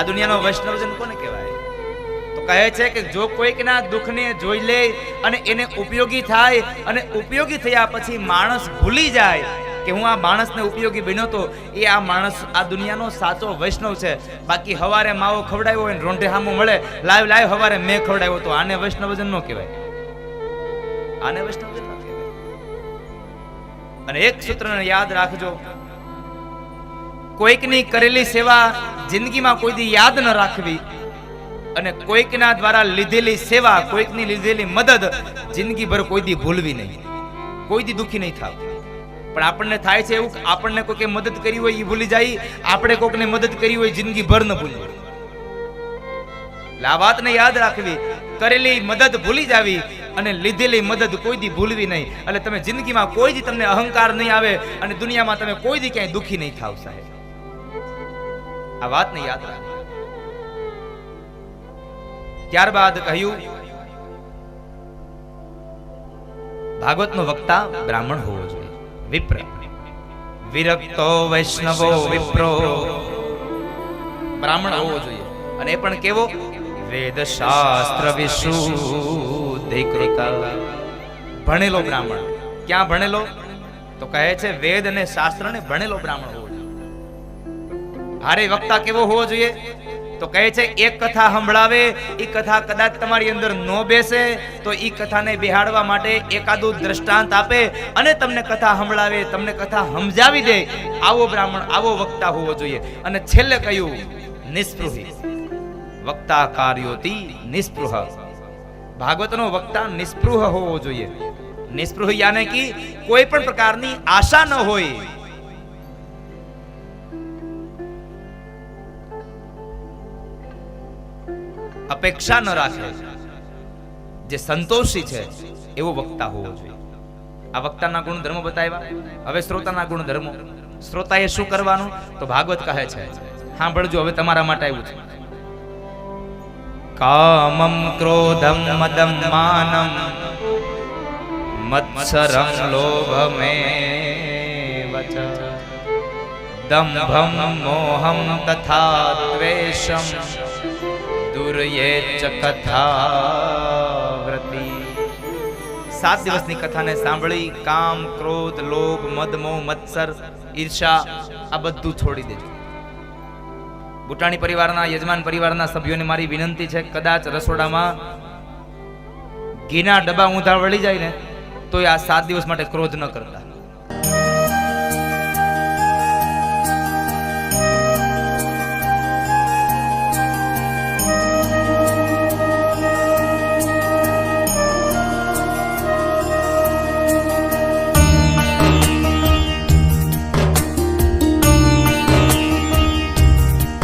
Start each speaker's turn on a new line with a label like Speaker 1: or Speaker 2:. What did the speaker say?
Speaker 1: આ દુનિયાનો વૈષ્ણવજન કોને કહેવાય? તો કહે છે કે જો કોઈકના દુઃખને જોઈ લે અને એને ઉપયોગી થાય અને ઉપયોગી થયા પછી માણસ ભૂલી જાય કે હું આ માણસને ઉપયોગી બન્યો તો, એ આ માણસ આ દુનિયાનો સાચો વૈષ્ણવ છે. બાકી હવારે માવો ખવડાવ્યો હોય રોંઢે હામો મળે લાવ લાવ હવારે મેં ખવડાવ્યો તો આને વૈષ્ણવજન ન કહેવાય. આને વૈષ્ણવજન ન કહેવાય. અને એક સૂત્રને યાદ રાખજો કોઈકની કરેલી સેવા જિંદગીમાં કોઈ દી યાદ ન રાખવી અને કોઈકના દ્વારા લીધેલી સેવા, કોઈકની લીધેલી મદદ જિંદગીભર કોઈ દી ભૂલવી નહીં કોઈ દી દુખી નહીં થાવ. પણ આપણને થાય છે એવું આપણને કોઈકે મદદ કરી હોય એ ભૂલી જાય, આપણે કોઈકને મદદ કરી હોય જિંદગીભર ન ભૂલી એટલે આ વાતને યાદ રાખવી, કરેલી મદદ ભૂલી જાવી અને લીધેલી મદદ કોઈ દી ભૂલવી નહીં. એટલે તમે જિંદગીમાં કોઈ દી તમને અહંકાર નહીં આવે અને દુનિયામાં તમે કોઈ દી ક્યાંય દુઃખી નહીં થાવ સાહેબ. આ વાતને યાદ રાખો. ત્યારબાદ કહ્યું, ભાગવતનો વક્તા બ્રાહ્મણ હોવો જોઈએ. વિપ્ર. વિરક્તો વૈષ્ણવો વિપ્રો. બ્રાહ્મણ હોવો જોઈએ. અને એ પણ કેવો? વેદ શાસ્ત્ર વિશુદ્ધિ કૃતા ભણેલો બ્રાહ્મણ. ક્યાં ભણેલો? તો કહે છે વેદ અને શાસ્ત્રને ભણેલો બ્રાહ્મણ હોવો હારે વક્તા કેવો હોવો જોઈએ? તો કહે છે, એક કથા સંભળાવે એ કથા કદાચ તમારી અંદર ન બેસે, તો એ કથાને બિહાડવા માટે એકાદું દ્રષ્ટાંત આપે અને તમને કથા સંભળાવે, તમને કથા સમજાવી દે. આવો બ્રાહ્મણ, આવો વક્તા હોવો જોઈએ. અને છેલ્લે કહ્યું, નિસ્પૃહી. વક્તા કાર્યોતી નિસ્પૃહ. ભાગવતનો વક્તા નિસ્પૃહ હોવો જોઈએ. નિસ્પૃહ યાને કે, કોઈ પણ પ્રકારની આશા ન હોય. અપેક્ષા ન રાખે. જે સંતોષી છે, એવો વક્તા હોવો જોઈએ. આ વક્તાના ગુણધર્મો બતાવ્યા. હવે શ્રોતાના ગુણધર્મો. શ્રોતાએ શું કરવાનું? તો ભાગવત કહે છે, સાંભળજો, હવે તમારા માટે આવ્યું છે. કામમ ક્રોધમ મદમ માનમ, મત્સરમ લોભમે દંભમ મોહમ તથા દ્વેષમ સાત દિવસની કથાને સાંભળી કામ ક્રોધ લોભ મદમોહ મત્સર ઈર્ષા આ બધું છોડી દેજો બુટાણી પરિવારના યજમાન પરિવારના સભ્યોને મારી વિનંતી છે કદાચ રસોડામાં ઘીના ડબ્બા ઊંધા વળી જાય ને તો આ સાત દિવસ માટે ક્રોધ ન કરતા।